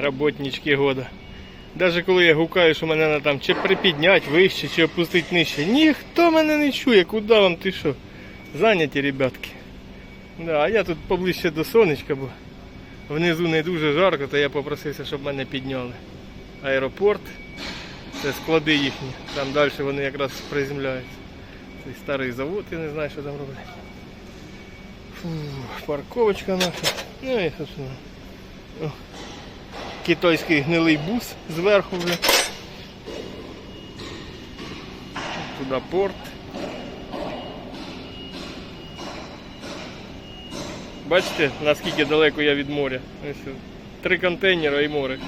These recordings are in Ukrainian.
Работнички года. Даже коли я гукаю, що мене треба там чи припіднять вище, чи опустити нижче. Ніхто мене не чує, куди вам ти що? Зайняті, ребятки. Да, а я тут поближче до сонечка, бо внизу не дуже жарко, то я попросився, щоб мене підняли. Аеропорт, це склади їхні, там далі вони якраз приземляються. Цей старий завод, я не знаю, що там роблять. Фу, парковочка наша. Ну і собственно. Китайський гнилий бус зверху вже. Туди порт. Бачите, наскільки далеко я від моря. Три контейнери і море.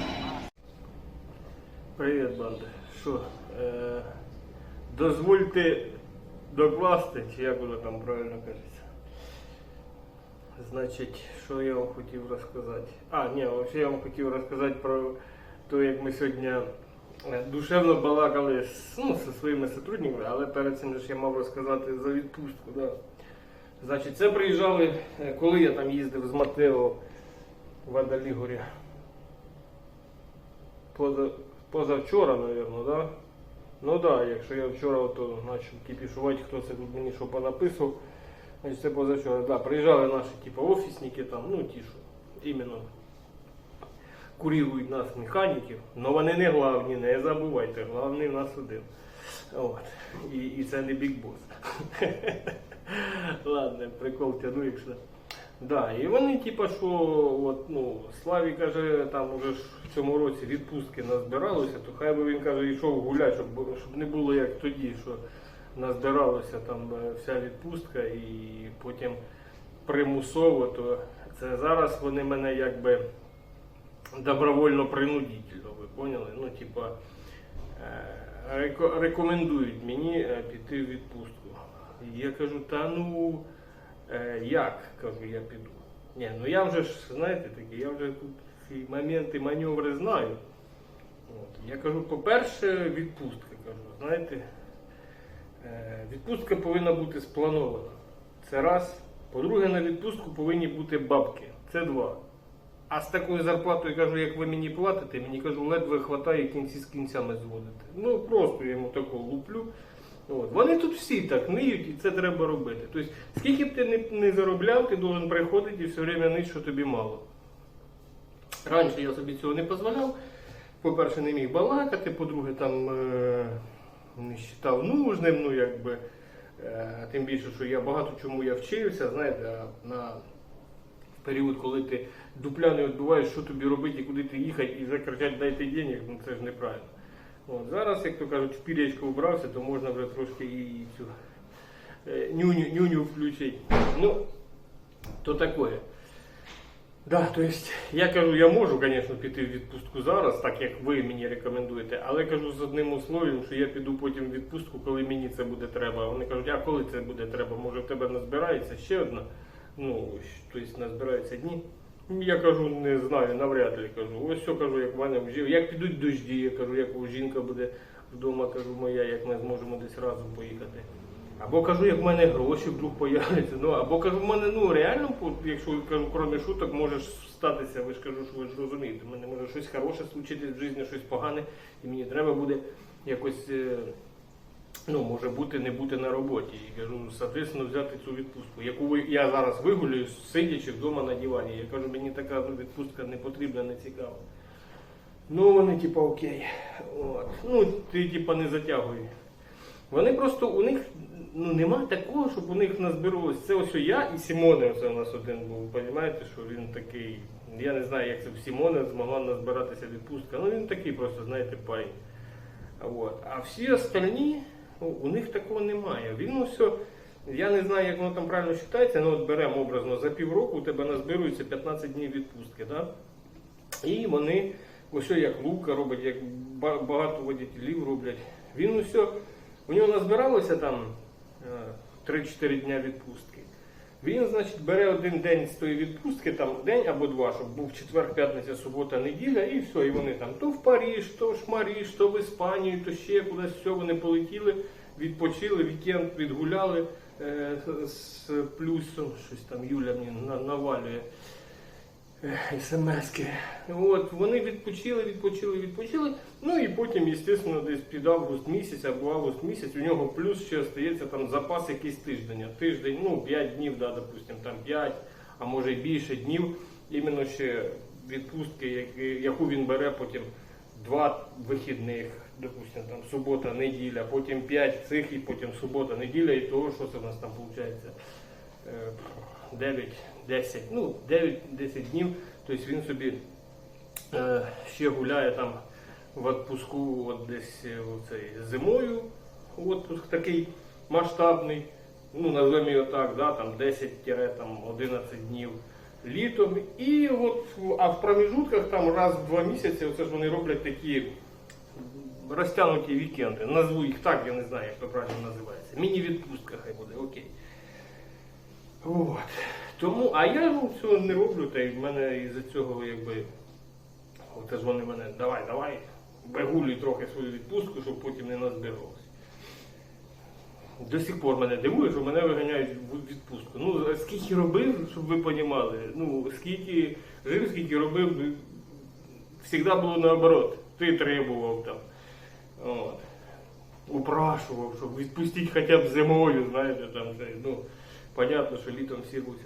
Привіт, банда. Що? Е, дозвольте докласти, чи як воно там правильно кажеться. Значить, що я вам хотів розказати? А, ні, взагалі я вам хотів розказати про те, як ми сьогодні е, душевно балакали з, ну, зі своїми сотрудниками, але перед цим ж я мав розказати за відпустку. Да. Значить, це приїжджали, е, коли я там їздив з Матео в Адалігорі. Поза, позавчора, мабуть, да? Ну так, да, якщо я вчора ото почав кипішувати, хто це тут мені що понаписував, значить це. Да, приїжджали наші типу, офісники там, ну ті, що іменно курірують нас механіків, але вони не главні, не забувайте, главний в нас один. От. І, і це не Boss. Ладно, прикол тяну, якщо. Да, і вони, типа, що от, ну, Славі каже, там уже в цьому році відпустки назбиралося, то хай би він каже, йшов гуляти, щоб, щоб не було як тоді, що назбиралося там е, вся відпустка і потім примусово, то це зараз вони мене якби добровольно принудительно, ви поняли? Ну, типа, е, рекомендують мені е, піти в відпустку. Я кажу, та ну. Як, кажу, я піду. Ні, ну я вже ж, знаєте, такі, я вже тут ці моменти, маневри знаю. От. Я кажу, по-перше, відпустка, кажу, знаєте, відпустка повинна бути спланована. Це раз. По-друге, на відпустку повинні бути бабки. Це два. А з такою зарплатою, кажу, як ви мені платите, мені кажу, ледве хватає кінці з кінцями зводити. Ну просто я йому таку луплю. От. Вони тут всі так ниють, і це треба робити. Тобто, скільки б ти не, не заробляв, ти должен приходити і все время нить, що тобі мало. Раніше я собі цього не дозволяв. По-перше, не міг балакати, по-друге, там е, не вважав нужним, ну якби. Е, тим більше, що я багато чому я вчився, знаєте, на період, коли ти дупля не відбуваєш, що тобі робити і куди ти їхати, і вже кричать дайте денег, ну це ж неправильно. От, зараз, як то кажуть, в пірячку вбрався, то можна вже трошки і цю е, нюню, нюню включити. Ну, то таке. Да, то есть, я кажу, я можу, звісно, піти в відпустку зараз, так як ви мені рекомендуєте, але кажу з одним условием, що я піду потім в відпустку, коли мені це буде треба. Вони кажуть, а коли це буде треба? Може в тебе назбирається ще одна? Ну, тобто назбираються дні. Я кажу, не знаю, навряд ли кажу. Ось все кажу, як в мене вжив. Як підуть дожді, я кажу, як у жінка буде вдома, кажу, моя, як ми зможемо десь разом поїхати. Або кажу, як в мене гроші вдруг появляться. Ну, або кажу, в мене ну реально, якщо кажу, крім шуток, може статися, ви ж кажу, що ви ж розумієте. У мене може щось хороше случитись в житті, щось погане, і мені треба буде якось. е, Ну, може бути, не бути на роботі. І кажу, соответственно, взяти цю відпустку, яку я зараз вигулюю, сидячи вдома на дивані. Я кажу, мені така ну, відпустка не потрібна, не цікава. Ну, вони, типа, окей. От. Ну, ти типа не затягуй. Вони просто у них ну, нема такого, щоб у них назбиралось. Це ось я і Сімоне, оце у нас один був. Розумієте, що він такий. Я не знаю, як це в Сімоне змогла назбиратися відпустка. Ну він такий просто, знаєте, парень. От. А всі остальні, ну, у них такого немає. Він все, я не знаю, як воно там правильно вважається, ну от беремо образно, за півроку у тебе назбирується 15 днів відпустки. Да? І вони, ось як Лука робить, як багато водітелів роблять. Він усе, у нього назбиралося там е, 3-4 дня відпустки. Він, значить, бере один день з тої відпустки, там день або два, щоб був четвер, п'ятниця, субота, неділя, і все. І вони там то в Париж, то в Шмаріж, то в Іспанію, то ще кудись все. Вони полетіли, відпочили, вікенд відгуляли е, з плюсом, щось там Юля мені на- навалює. смски. От, вони відпочили, відпочили, відпочили. Ну і потім, звісно, десь під август місяць або август місяць у нього плюс ще остається там запас якийсь тиждень. Тиждень, ну 5 днів, да, допустим, там 5, а може й більше днів. Іменно ще відпустки, яку він бере потім два вихідних, допустим, там субота, неділя, потім 5 цих і потім субота, неділя, і того, що це в нас там виходить? 9, 10, ну 9-10 днів. Тобто він собі е, ще гуляє там в відпуску от десь е, оцей, зимою. Отпуск такий масштабний, ну називаємо його так, да, там 10-11 днів літом. І от, а в проміжутках там раз в два місяці, оце ж вони роблять такі розтягнуті вікенди. Назву їх так, я не знаю, як це правильно називається. Міні-відпустка хай буде, окей. От. Тому, а я ну, цього не роблю, та й в мене із-за цього якби. Оце ж вони мене, давай, давай, вигулюй трохи свою відпустку, щоб потім не назбиралося. До сих пор мене дивує, що мене виганяють в відпустку. Ну, скільки робив, щоб ви розуміли, ну, скільки жив, скільки робив, завжди було наоборот. Ти требував там. От. Упрашував, щоб відпустити хоча б зимою, знаєте, там ну, понятно, що літом всі руся.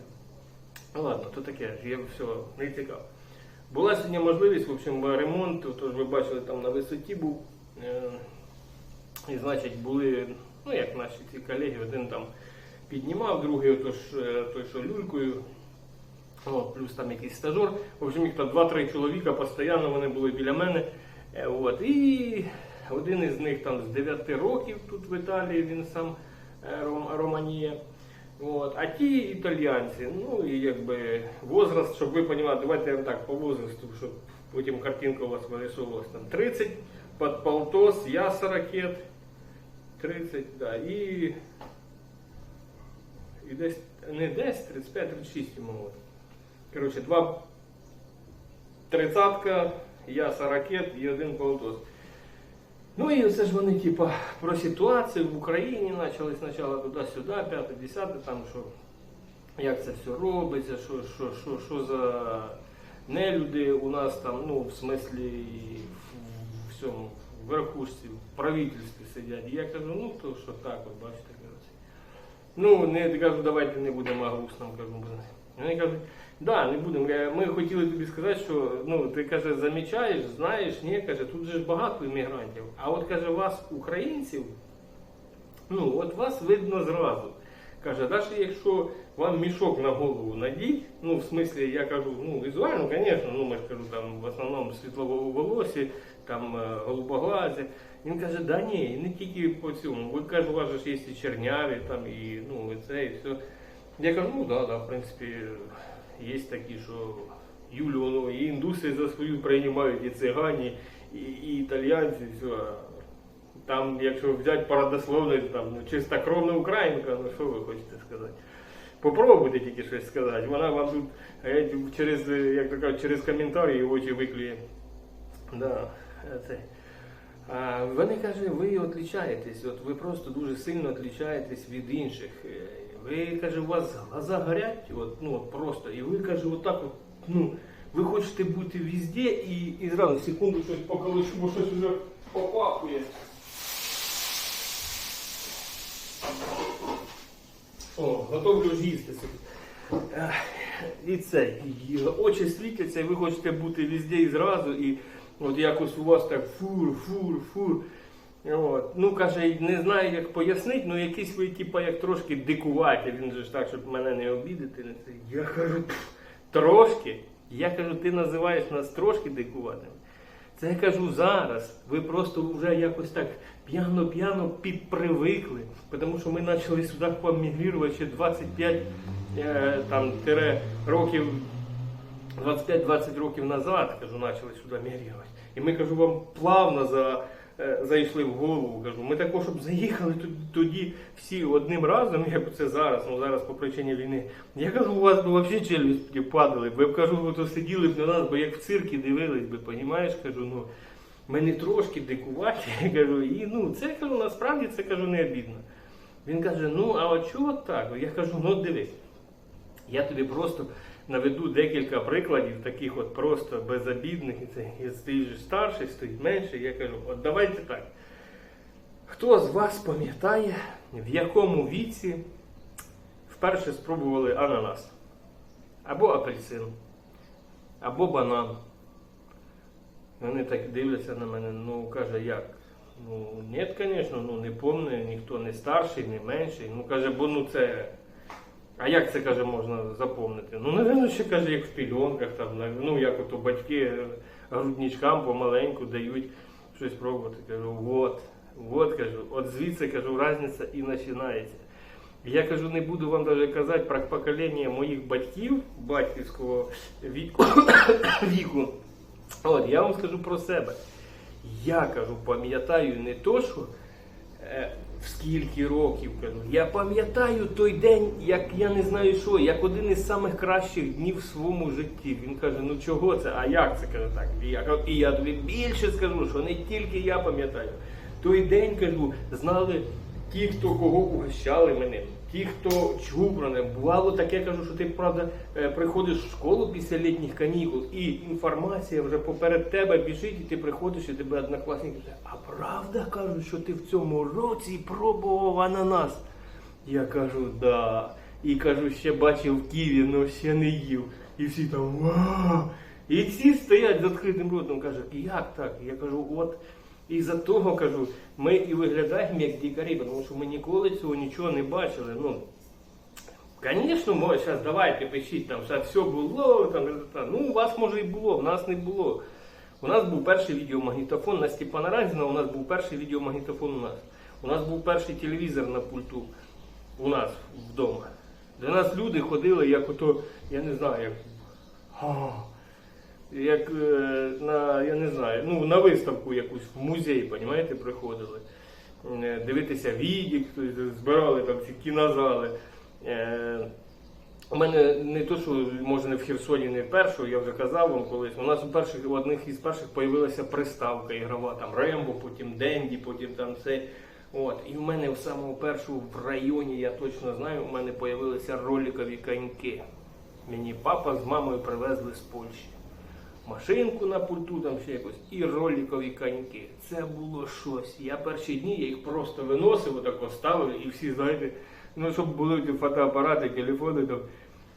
Ну ладно, то таке, я все, не цікаво. Була сьогодні можливість, в общем, ремонт, тож ви бачили, там на висоті був. Е, і, значить, були, ну як наші ці колеги, один там піднімав, другий отож, е, той, що люлькою. От, плюс там якийсь стажер. В общем, їх там 2-3 чоловіка постійно вони були біля мене. Е, От. І один із них там з 9 років тут в Італії, він сам Ром, Романія. От. А ті італіянці, ну і якби возраст, щоб ви розуміли, давайте я вам так по возрасту, щоб потім картинка у вас вирисовувалась там 30, під полтос, я 40, 30, да, і, і десь, не десь, 35, 36 йому. от. Коротше, два тридцатка, я 40 і один полтос. Ну і це ж вони, типа, про ситуацію в Україні почали спочатку туди-сюди, п'яте, десяте, там що, як це все робиться, що, що, що, що за нелюди у нас там, ну, в смислі в, всьому, в верхушці, в правительстві сидять. І я кажу, ну то що так, от бачите, коротше. Ну, не кажу, давайте не будемо грустним, кажу. Вони кажуть, да, не будемо. Ми хотіли тобі сказати, що ну ти каже, замічаєш, знаєш, ні, каже, тут же ж багато іммігрантів. А от каже, вас, українців, ну от вас видно зразу. Каже, навіть якщо вам мішок на голову надіть, ну в смислі, я кажу, ну візуально, звісно, ну ми ж кажу, там в основному світлового волосі, там е, голубоглазі. Він каже, да ні, не тільки по цьому. Ви каже, у вас же є і черняві, там і ну і це, і все. Я кажу, ну да, да, в принципі, є такі, що Юлю, ну, і індуси за свою приймають, і цигані, і, і італійці, і все. Там, якщо взяти парадословно, там ну, чистокровна українка, ну що ви хочете сказати? Попробуйте тільки щось сказати. Вона вам тут е, через, е, як то кажуть, через коментарі очі виклює. Да, е, це. А, вони каже, ви відрізняєтесь, от ви просто дуже сильно відрізняєтесь від інших. Ви каже, у вас глаза горять, от, ну от просто, і ви каже, отак от, ну, ви хочете бути везде і, і зразу секунду щось поколочу, бо щось вже попахує. О, готовлю їсти собі. І це, і очі світяться, і ви хочете бути везде і зразу, і от якось у вас так фур, фур, фур. От. Ну, каже, не знаю, як пояснити, ну якийсь ви, типа, як трошки дикуваті, він же ж так, щоб мене не обідати. Я кажу, трошки. Я кажу, ти називаєш нас трошки дикуватими. Це я кажу зараз. Ви просто вже якось так п'яно-п'яно підпривикли, тому що ми почали сюди помігрувати ще 25 е, там, років 25-20 років назад, кажу, почали сюди мігрувати. І ми кажу, вам плавно за, зайшли в голову. Кажу, ми також, щоб заїхали тоді, всі одним разом, як це зараз, ну зараз по причині війни. Я кажу, у вас би взагалі челюсті падали. Ви б кажу, ви то сиділи б на нас, бо як в циркі дивились би, понімаєш, кажу, ну. Ми не трошки дикуваті, я кажу, і ну це кажу, насправді це кажу не обідно. Він каже, ну а от чого так? Я кажу, ну дивись, я тобі просто наведу декілька прикладів, таких от просто безобідних. І стоїть старший, стоїть менший. Я кажу, от давайте так. Хто з вас пам'ятає, в якому віці вперше спробували ананас? Або апельсин, або банан. Вони так дивляться на мене, ну каже, як? Ну, ні, звісно, ну не помню, ніхто не старший, не менший. Ну каже, бо ну це. А як це каже, можна запомнити? Ну, напевно, ще каже, як в пільонках, там, ну як ото батьки грудничкам помаленьку дають щось пробувати. Кажу, от, от кажу, от звідси кажу, різниця і починається. Я кажу, не буду вам навіть казати про покоління моїх батьків, батьківського віку. віку. От, я вам скажу про себе. Я кажу, пам'ятаю не то, що е, в скільки років кажу. Я пам'ятаю той день, як я не знаю що, як один із самих кращих днів в своєму житті. Він каже, ну чого це? А як це каже так? І я, і я тобі більше скажу, що не тільки я пам'ятаю. Той день кажу, знали ті, хто кого угощали мене. Ті, хто чув про мене, бувало таке, кажу, що ти правда е, приходиш в школу після літніх канікул, і інформація вже поперед тебе біжить, і ти приходиш, і тебе однокласники кажуть, а правда кажуть, що ти в цьому році пробував ананас? Я кажу, да. І кажу, ще бачив Києві, але ще не їв. І всі там вау. І всі стоять з відкритим ротом, кажуть, як так? Я кажу, от. І за того кажу, ми і виглядаємо як дикарі, тому що ми ніколи цього нічого не бачили. Ну, Звісно, може, зараз давайте пишіть, там що все було, там, ну у вас може і було, в нас не було. У нас був перший відеомагнітофон на Степана Разіна, у нас був перший відеомагнітофон у нас. У нас був перший телевізор на пульту у нас вдома. До нас люди ходили, як ото, я не знаю, як. «А, як е, на, я не знаю, ну, на виставку якусь в музей, понімаєте, приходили. Е, Дивитися відік, збирали там ці кінозали. Е, У мене не то, що може не в Херсоні, не першого, я вже казав вам колись. У нас у перших у одних із перших появилася приставка ігрова, там Рембо, потім Денді, потім там це. От. І в мене в самому першому в районі, я точно знаю, у мене появилися роликові коньки. Мені папа з мамою привезли з Польщі машинку на пульту, там ще якось, і роликові коньки. Це було щось. Я перші дні я їх просто виносив, отак ставив, і всі, знаєте, ну щоб були ті фотоапарати, телефони там.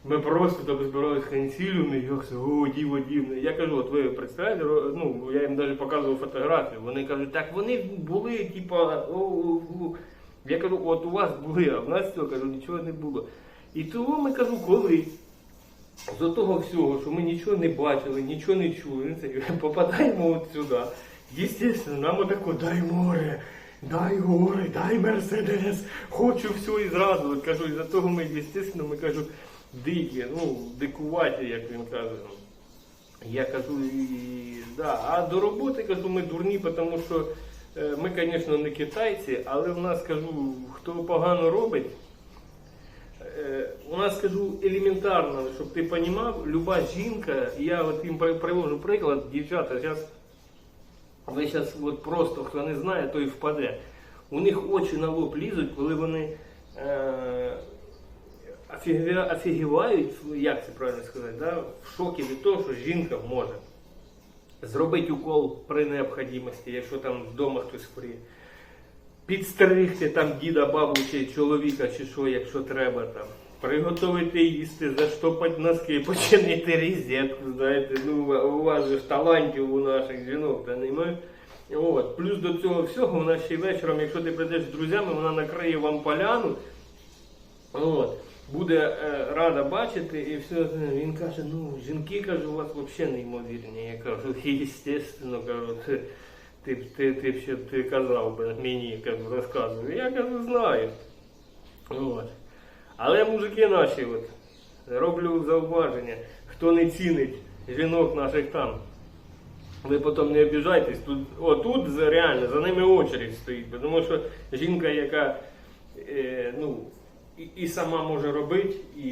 Ми просто там збирались консиліуми, і я о, діво, дивно. Я кажу, от ви представляєте, ну, я їм навіть показував фотографію. Вони кажуть, так вони були, типа, о, о, о. я кажу, от у вас були, а в нас цього кажу, нічого не було. І того ми кажу, коли з того всього, що ми нічого не бачили, нічого не чули, попадаємо от сюди. Естественно, нам отако, дай море, дай гори, дай мерседес, хочу все і зразу. От кажу, і за того ми, естественно, ми кажу, дикі, ну, дикуваті, як він каже. Я кажу, і, да. а до роботи кажу, ми дурні, тому що е, ми, звісно, не китайці, але в нас кажу, хто погано робить. Е, У нас скажу елементарно, щоб ти розумів, люба жінка, я от їм при- привожу приклад, дівчата, зараз ви зараз от просто хто не знає, той впаде. У них очі на лоб лізуть, коли вони е, офігівають, як це правильно сказати, да? в шокі від того, що жінка може зробити укол при необхідності, якщо там вдома хтось хворіє підстригти там діда, бабу чи чоловіка, чи що, якщо треба там. Приготувати їсти, заштопати носки, починити розетку, знаєте, ну у вас же ж талантів у наших жінок, та немає. От. Плюс до цього всього вона ще й вечором, якщо ти прийдеш з друзями, вона накриє вам поляну. От. Буде е, рада бачити і все. Він каже, ну, жінки каже, у вас взагалі неймовірні. Я кажу, естественно, кажу, ти, ти, ти, ти, ще ти казав би мені, кажу, розказував. Я кажу, знаю. От. Але мужики наші, от, роблю зауваження, хто не цінить жінок наших там. Ви потім не обіжайтесь, тут, отут реально за ними очередь стоїть, тому що жінка, яка е, ну, і, і сама може робити, і,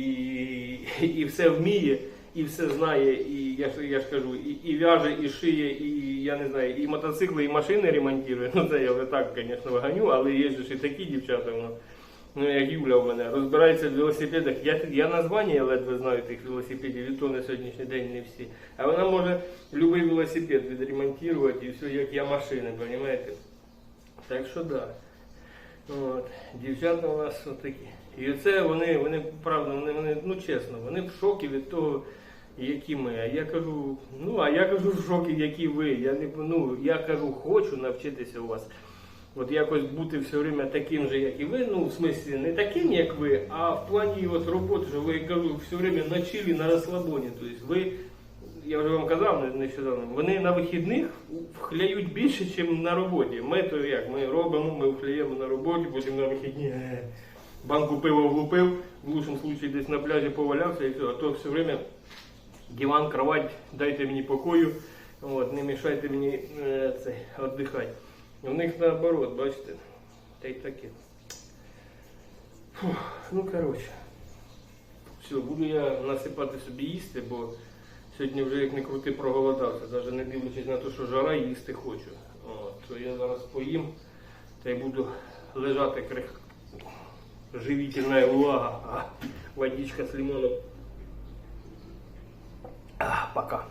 і все вміє, і все знає, і я, ж- я ж кажу, і, і в'яже, і шиє, і я не знаю, і мотоцикли, і машини ремонтує. Ну це я вже так, звісно, виганю, але є ж і такі дівчата. Ну, Ну, як Юля в мене розбирається в велосипедах. Я, я названня ледве знаю тих велосипедів, і то на сьогоднішній день не всі. А вона може будь-який велосипед відремонтувати і все, як я машини, розумієте? Так що да. От. Дівчата у нас отакі. І оце вони, вони правда, вони, вони, ну чесно, вони в шокі від того, які ми. А я кажу, ну а я кажу в шокі, які ви. Я не ну, я кажу, хочу навчитися у вас. От якось бути все время таким же, як і ви. Ну, в смислі, не таким, як ви, а в плані от роботи, що ви кажу, все время на чилі, на розслабоні. Тобто ви, я вже вам казав не- нещодавно, вони на вихідних вхляють більше, ніж на роботі. Ми то як, ми робимо, ми вхляємо на роботі, потім на вихідні. Банку пива влупив, в лучшому случае десь на пляжі повалявся і все. А то все время диван, кровать, дайте мені покою, от, не мішайте мені е, це, віддихати. У них наоборот, бачите, та й таке. Ну коротше. Все, буду я насипати собі їсти, бо сьогодні вже як не крути проголодався, навіть не дивлячись на те, що жара їсти хочу. От, то я зараз поїм та й буду лежати крих. Живительная влага, а, водичка с лимоном. Пока.